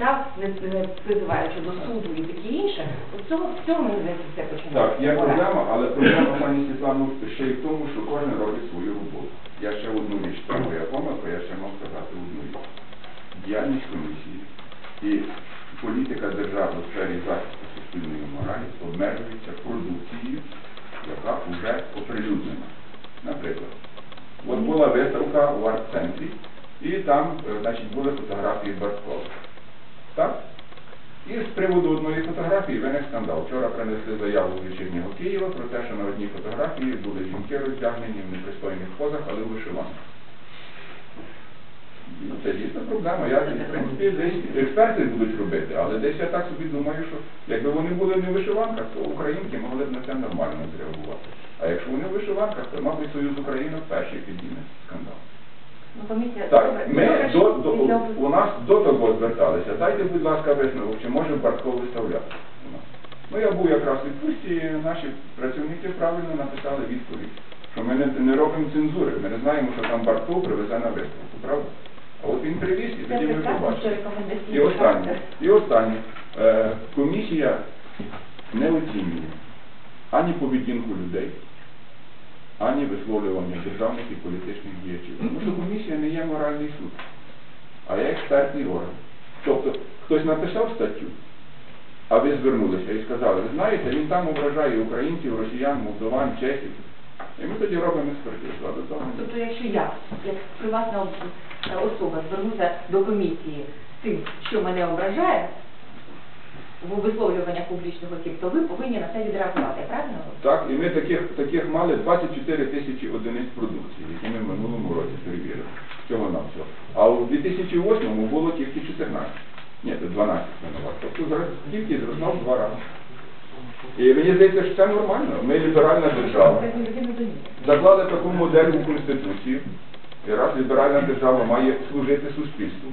підстав, не, не призиваючи до суду і таке інше, от цього, з цього мені здається все починається. Так, є проблема, але проблема, пані Світлану, ще й в тому, що кожен робить свою роботу. Я ще одну річ, це моя помилка, я ще мав сказати одну річ. Діяльність комісії і політика держави у сфері захисту суспільної моралі обмежується продукцією, яка вже оприлюднена. Наприклад, от була виставка в арт-центрі, і там, е, значить, були фотографії Барткова. З приводу одної фотографії виник скандал. Вчора принесли заяву з вечірнього Києва про те, що на одній фотографії були жінки роздягнені в непристойних позах, але в вишиванках. Ну, Це дійсно проблема. Я, в принципі, десь експерти будуть робити, але десь я так собі думаю, що якби вони були не в вишиванках, то українки могли б на це нормально зреагувати. А якщо вони в вишиванках, то, мабуть, Союз Українок перший підійме скандал. Ну, комісія, Так, ми добре, до, до, у нас до того зверталися. Дайте, будь ласка, висновок, чи може Бартков виставляти у нас. Ну, я був якраз у відпустці, наші працівники правильно написали відповідь, що ми не, не робимо цензури, ми не знаємо, що там Бартков привезе на виставку, правда? А от він привіз і тоді ми побачили. І останнє, і останнє. Е, комісія не оцінює ані поведінку людей, ані висловлювання державних і політичних діячів. Тому що комісія не є моральний суд, а є експертний орган. Тобто хтось написав статтю, а ви звернулися і сказали, ви знаєте, він там ображає українців, росіян, молдован, чехів. І ми тоді робимо експертизу, а до того Тобто, якщо я, як приватна особа, звернуся до комісії з тим, що мене ображає в висловлюваннях публічних осіб, то ви повинні на це відреагувати, правильно? Так, і ми таких, таких мали 24 тисячі одиниць продукції, які ми в минулому році перевірили. Всього на все. А у 2008-му було тільки 14. Ні, це 12 винуват. Тобто кількість зросла в два рази. І мені здається, що це нормально. Ми ліберальна держава. Заклали таку модель у Конституцію. І раз ліберальна держава має служити суспільству,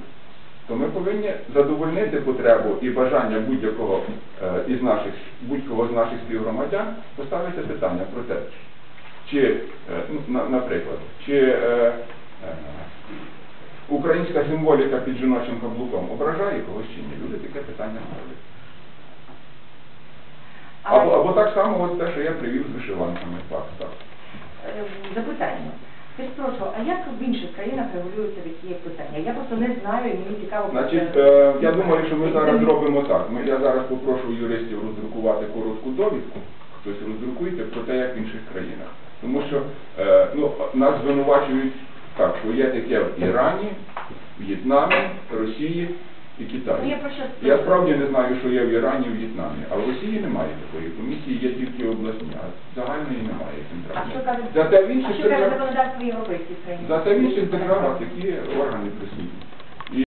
то ми повинні задовольнити потребу і бажання будь-якого е, із наших будь-кого з наших співгромадян поставити питання про те, чи, е, ну, на- наприклад, чи е, українська символіка під жіночим каблуком ображає когось чи ні. Люди таке питання ставлять. Або, або так само, от те, що я привів з вишиванками. Так, так. запитання. Скажіть, прошу, а як в інших країнах регулюються такі питання? Я просто не знаю, і мені цікаво. Значить, е, я думаю, що ми зараз зробимо так. Ми, я зараз попрошу юристів роздрукувати коротку довідку, хтось роздрукуйте про те, як в інших країнах. Тому що е, ну, нас звинувачують так, що є таке в Ірані, В'єтнамі, Росії і Китаю. Я що Я справді не знаю, що є в Ірані і В'єтнамі, а в Росії немає такої комісії, є тільки обласні, а загальної немає центральної. В інших державах, зате в інших державах такі органи присутні.